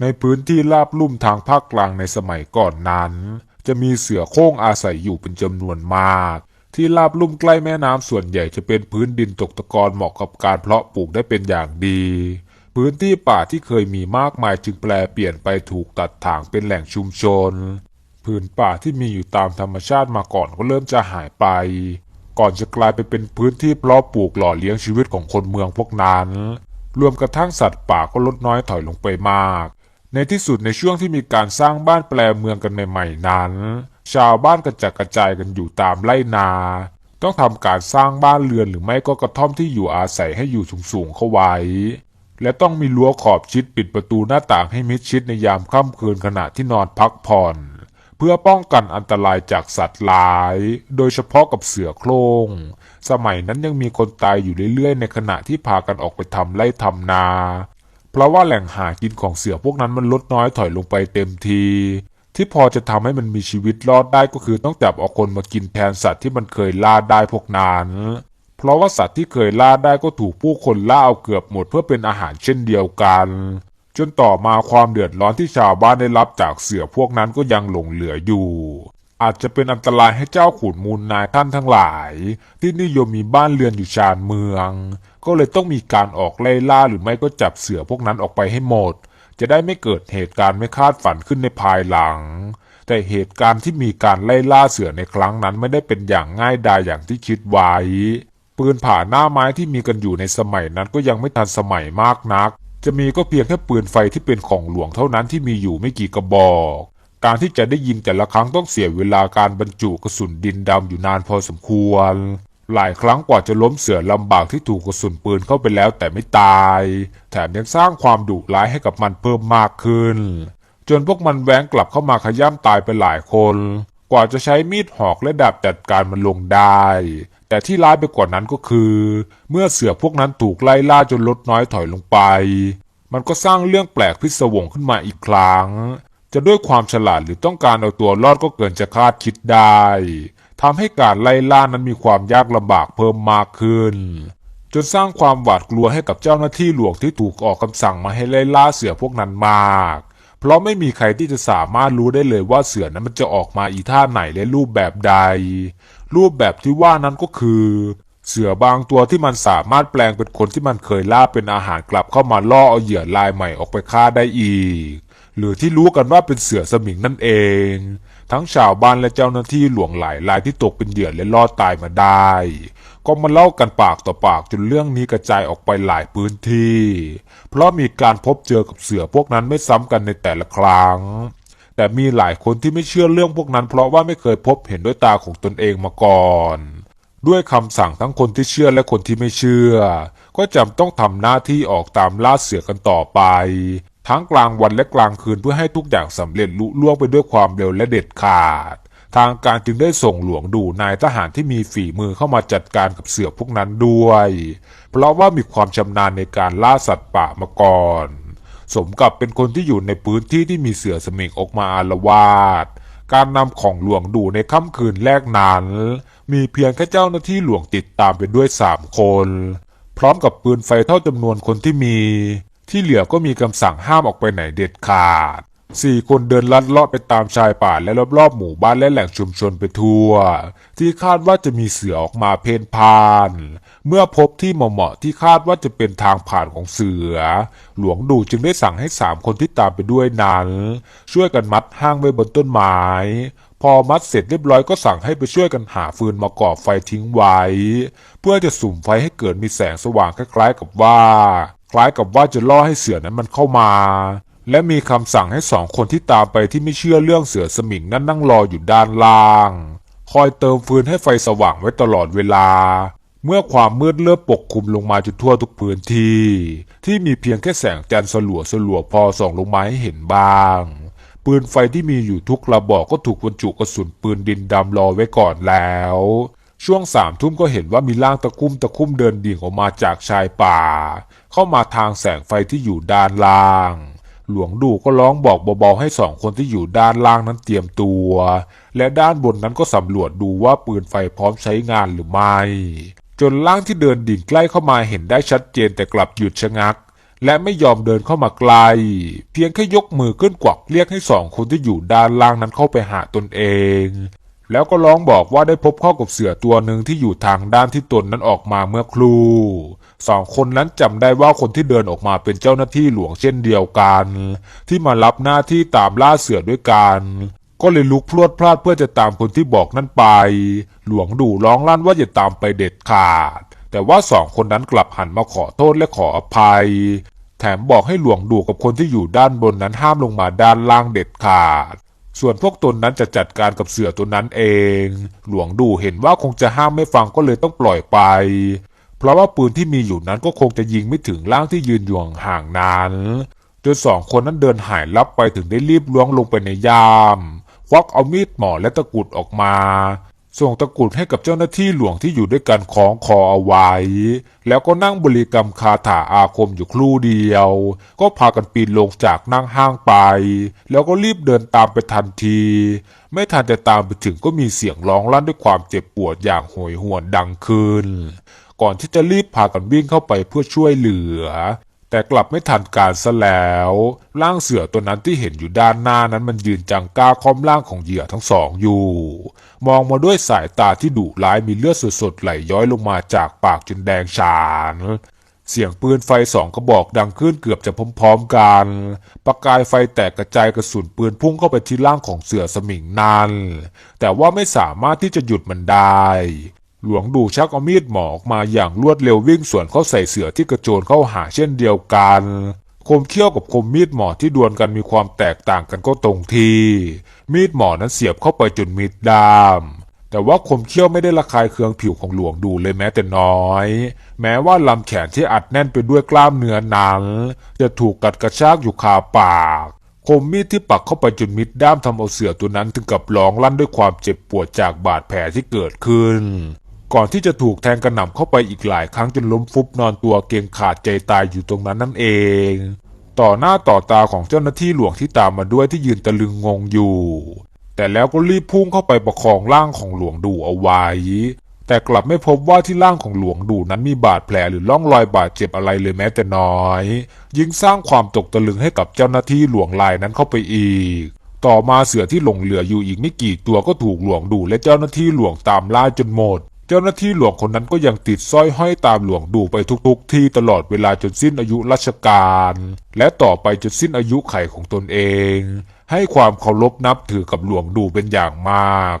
ในพื้นที่ราบลุ่มทางภาคกลางในสมัยก่อนนั้น จะมีเสือโคร่งอาศัยอยู่เป็นจำนวนมาก ที่ราบลุ่มใกล้แม่น้ำส่วนใหญ่จะเป็นพื้นดินตกตะกอนเหมาะกับการเพาะปลูกได้เป็นอย่างดี พื้นที่ป่าที่เคยมีมากมายจึงแปลเปลี่ยนไปถูกตัดถางเป็นแหล่งชุมชนพื้นป่าที่มีอยู่ตามธรรมชาติมาก่อนก็เริ่มจะหายไป ก่อนจะกลายไปเป็นพื้นที่เพาะปลูกหล่อเลี้ยงชีวิตของคนเมืองพวกนั้น รวมกระทั่งสัตว์ป่าก็ลดน้อยถอยลงไปมาก ในที่สุดในช่วงที่มีการสร้างบ้านแปลเมืองกันใหม่ๆนั้น ชาวบ้านกระจัดกระจายกันอยู่ตามไร่นา ต้องทำการสร้างบ้านเรือนหรือไม่ก็กระท่อมที่อยู่อาศัยให้อยู่สูงๆเข้าไว้ และต้องมีรั้วขอบชิดปิดประตูหน้าต่างให้มิดชิดในยามค่ำคืนขณะที่นอนพักผ่อน เพื่อป้องกันอันตรายจากสัตว์ร้าย โดยเฉพาะกับเสือโคร่งสมัยนั้นยังมีคนตายอยู่เรื่อยๆ ในขณะที่พากันออกไปทำไร่ทำนา เพราะว่าแหล่งหากินของเสือพวกนั้นมันลดน้อยถอยลงไปเต็มที ที่พอจะทำให้มันมีชีวิตรอดได้ก็คือต้องจับเอาคนมากินแทนสัตว์ที่มันเคยล่าได้พวกนั้นเพราะว่าสัตว์ที่เคยล่าได้ก็ถูกผู้คนล่าเอาเกือบหมดเพื่อเป็นอาหารเช่นเดียวกัน จนต่อมาความเดือดร้อนที่ชาวบ้านได้รับจากเสือพวกนั้นก็ยังหลงเหลืออยู่ อาจจะเป็นอันตรายให้เจ้าขุนมูลนายท่านทั้งหลาย ที่นิยมมีบ้านเรือนอยู่ชานเมือง ก็เลยต้องมีการออกไล่ล่าหรือไม่ก็จับเสือพวกนั้นออกไปให้หมด จะได้ไม่เกิดเหตุการณ์ไม่คาดฝันขึ้นในภายหลัง แต่เหตุการณ์ที่มีการไล่ล่าเสือในครั้งนั้นไม่ได้เป็นอย่างง่ายดายอย่างที่คิดไว้ ปืนผ่าหน้าไม้ที่มีกันอยู่ในสมัยนั้นก็ยังไม่ทันสมัยมากนัก จะมีก็เพียงแค่ปืนไฟที่เป็นของหลวงเท่านั้นที่มีอยู่ไม่กี่กระบอก การที่จะได้ยิงแต่ละครั้งต้องเสียเวลาการบรรจุกระสุนดินดำอยู่นานพอสมควร หลายครั้งกว่าจะล้มเสือลำบากที่ถูกกระสุนปืนเข้าไปแล้วแต่ไม่ตาย แถมยังสร้างความดุร้ายให้กับมันเพิ่มมากขึ้น จนพวกมันแหวงกลับเข้ามาขย้ำตายไปหลายคน กว่าจะใช้มีดหอกและดาบจัดการมันลงได้ แต่ที่ร้ายไปกว่านั้นก็คือ เมื่อเสือพวกนั้นถูกไล่ล่าจนลดน้อยถอยลงไป มันก็สร้างเรื่องแปลกพิศวงขึ้นมาอีกครั้ง จะด้วยความฉลาดหรือต้องการเอาตัวรอดก็เกินจะคาดคิดได้ทำให้การไล่ล่านั้นมีความยากลำบากเพิ่มมากขึ้น จนสร้างความหวาดกลัวให้กับเจ้าหน้าที่หลวงที่ถูกออกคำสั่งมาให้ไล่ล่าเสือพวกนั้นมาก เพราะไม่มีใครที่จะสามารถรู้ได้เลยว่าเสือนั้นมันจะออกมาอีท่าไหนและรูปแบบใด รูปแบบที่ว่านั้นก็คือ เสือบางตัวที่มันสามารถแปลงเป็นคนที่มันเคยล่าเป็นอาหารกลับเข้ามาล่อเอาเหยื่อลายใหม่ออกไปฆ่าได้อีก หรือที่รู้กันว่าเป็นเสือสมิงนั่นเอง ทั้งชาวบ้านและเจ้าหน้าที่หลวงหลายรายที่ตกเป็นเหยื่อและรอดตายมาได้ ก็มาเล่ากันปากต่อปากจนเรื่องนี้กระจายออกไปหลายพื้นที่ เพราะมีการพบเจอกับเสือพวกนั้นไม่ซ้ำกันในแต่ละครั้ง แต่มีหลายคนที่ไม่เชื่อเรื่องพวกนั้น เพราะว่าไม่เคยพบเห็นด้วยตาของตนเองมาก่อนด้วยคำสั่งทั้งคนที่เชื่อและคนที่ไม่เชื่อ ก็จำต้องทำหน้าที่ออกตามล่าเสือกันต่อไป ทั้งกลางวันและกลางคืนเพื่อให้ทุกอย่างสำเร็จลุล่วงไปด้วยความเร็วและเด็ดขาด ทางการจึงได้ส่งหลวงดูนายทหารที่มีฝีมือเข้ามาจัดการกับเสือพวกนั้นด้วย เพราะว่ามีความชำนาญในการล่าสัตว์ป่ามาก่อน สมกับเป็นคนที่อยู่ในพื้นที่ที่มีเสือสมิงออกมาอารวาสการนำของหลวงดูในค่ำคืนแรกนั้น มีเพียงแค่เจ้าหน้าที่หลวงติดตามไปด้วยสามคน พร้อมกับปืนไฟเท่าจำนวนคนที่มี ที่เหลือก็มีคำสั่งห้ามออกไปไหนเด็ดขาดสี่คนเดินลัดเลาะไปตามชายป่าและรอบๆหมู่บ้านและแหล่งชุมชนไปทั่ว ที่คาดว่าจะมีเสือออกมาเพ่นพ่าน เมื่อพบที่เหมาะๆที่คาดว่าจะเป็นทางผ่านของเสือ หลวงดูจึงได้สั่งให้สามคนที่ตามไปด้วยนั้น ช่วยกันมัดห้างไว้บนต้นไม้ พอมัดเสร็จเรียบร้อยก็สั่งให้ไปช่วยกันหาฟืนมาก่อไฟทิ้งไว้ เพื่อจะสุ่มไฟให้เกิดมีแสงสว่างคล้ายๆกับว่า คล้ายกับว่าจะล่อให้เสือนั้นมันเข้ามา และมีคำสั่งให้สองคนที่ตามไปที่ไม่เชื่อเรื่องเสือสมิงนั้นนั่งรออยู่ด้านล่าง คอยเติมฟืนให้ไฟสว่างไว้ตลอดเวลา เมื่อความมืดเริ่มปกคลุมลงมาจนทั่วทุกพื้นที่ ที่มีเพียงแค่แสงจันทร์สลัวสลัวๆพอส่องลงมาให้เห็นบ้างปืนไฟที่มีอยู่ทุกกระบอกก็ถูกบรรจุกระสุนปืนดินดำรอไว้ก่อนแล้ว ช่วงสามทุ่มก็เห็นว่ามีร่างตะคุ่มตะคุ่มเดินดิ่งออกมาจากชายป่า เข้ามาทางแสงไฟที่อยู่ด้านล่าง หลวงดูก็ร้องบอกเบาๆให้สองคนที่อยู่ด้านล่างนั้นเตรียมตัว และด้านบนนั้นก็สำรวจดูว่าปืนไฟพร้อมใช้งานหรือไม่ จนร่างที่เดินดิ่งใกล้เข้ามาเห็นได้ชัดเจนแต่กลับหยุดชะงัก และไม่ยอมเดินเข้ามาไกล เพียงแค่ยกมือขึ้นกวักเรียกให้สองคนที่อยู่ด้านล่างนั้นเข้าไปหาตนเอง แล้วก็ร้องบอกว่าได้พบเข้ากับเสือตัวหนึ่งที่อยู่ทางด้านที่ตนนั้นออกมาเมื่อครู่ สองคนนั้นจำได้ว่าคนที่เดินออกมาเป็นเจ้าหน้าที่หลวงเช่นเดียวกัน ที่มารับหน้าที่ตามล่าเสือด้วยกันก็เลยลุกพรวดพลาดเพื่อจะตามคนที่บอกนั่นไป หลวงดูร้องลั่นว่าอย่าตามไปเด็ดขาด แต่ว่าสองคนนั้นกลับหันมาขอโทษและขออภัย แถมบอกให้หลวงดูกับคนที่อยู่ด้านบนนั้นห้ามลงมาด้านล่างเด็ดขาด ส่วนพวกตนนั้นจะจัดการกับเสือตัวนั้นเอง หลวงดูเห็นว่าคงจะห้ามไม่ฟังก็เลยต้องปล่อยไป เพราะว่าปืนที่มีอยู่นั้นก็คงจะยิงไม่ถึงร่างที่ยืนอยู่ห่างนั้นจนสองคนนั้นเดินหายลับไปถึงได้รีบล้วงลงไปในยาม ควักเอามีดหมอและตะกุดออกมา ส่งตะกรุดให้กับเจ้าหน้าที่หลวงที่อยู่ด้วยกันคล้องคอเอาไว้ แล้วก็นั่งบริกรรมคาถาอาคมอยู่ครู่เดียว ก็พากันปีนลงจากนั่งห้างไป แล้วก็รีบเดินตามไปทันที ไม่ทันจะตามไปถึงก็มีเสียงร้องลั่นด้วยความเจ็บปวดอย่างโหยหวนดังขึ้น ก่อนที่จะรีบพากันวิ่งเข้าไปเพื่อช่วยเหลือ แต่กลับไม่ทันการซะแล้ว ร่างเสือตัวนั้นที่เห็นอยู่ด้านหน้านั้นมันยืนจังก้าค้อมร่างของเหยื่อทั้งสองอยู่ มองมาด้วยสายตาที่ดุร้ายมีเลือดสดๆไหลย้อยลงมาจากปากจนแดงฉาน เสียงปืนไฟสองกระบอกดังขึ้นเกือบจะพร้อมๆกัน ประกายไฟแตกกระจายกระสุนปืนพุ่งเข้าไปที่ร่างของเสือสมิงนั้น แต่ว่าไม่สามารถที่จะหยุดมันได้ หลวงดูชักเอามีดหมอออกมาอย่างรวดเร็ววิ่งสวนเข้าใส่เสือที่กระโจนเข้าหาเช่นเดียวกัน คมเขี้ยวกับคมมีดหมอที่ดวลกันมีความแตกต่างกันก็ตรงที่ มีดหมอนั้นเสียบเข้าไปจนมีดดามแต่ว่าคมเขี้ยวไม่ได้ระคายเคืองผิวของหลวงดูเลยแม้แต่น้อย แม้ว่าลำแขนที่อัดแน่นไปด้วยกล้ามเนื้อนั้น จะถูกกัดกระชากอยู่คาปาก คมมีดที่ปักเข้าไปจนมิดด้ามทำเอาเสือตัวนั้นถึงกับร้องลั่นด้วยความเจ็บปวดจากบาดแผลที่เกิดขึ้น ก่อนที่จะถูกแทงกระหน่ำเข้าไปอีกหลายครั้งจนล้มฟุบนอนตัวเกรงขาดใจตายอยู่ตรงนั้นนั่นเอง ต่อหน้าต่อตาของเจ้าหน้าที่หลวงที่ตามมาด้วยที่ยืนตะลึงงงอยู่ แต่แล้วก็รีบพุ่งเข้าไปประคองร่างของหลวงดูเอาไว้ แต่กลับไม่พบว่าที่ร่างของหลวงดูนั้นมีบาดแผลหรือร่องรอยบาดเจ็บอะไรเลยแม้แต่น้อย ยิ่งสร้างความตกตะลึงให้กับเจ้าหน้าที่หลวงลายนั้นเข้าไปอีกต่อมาเสือที่หลงเหลืออยู่อีกไม่กี่ตัวก็ถูกหลวงดูและเจ้าหน้าที่หลวงตามล่าจนหมด เจ้าหน้าที่หลวงคนนั้นก็ยังติดสร้อยห้อยตามหลวงดูไปทุกๆ ที่ตลอดเวลาจนสิ้นอายุราชการ และต่อไปจนสิ้นอายุไขของตนเอง ให้ความเคารพนับถือกับหลวงดูเป็นอย่างมาก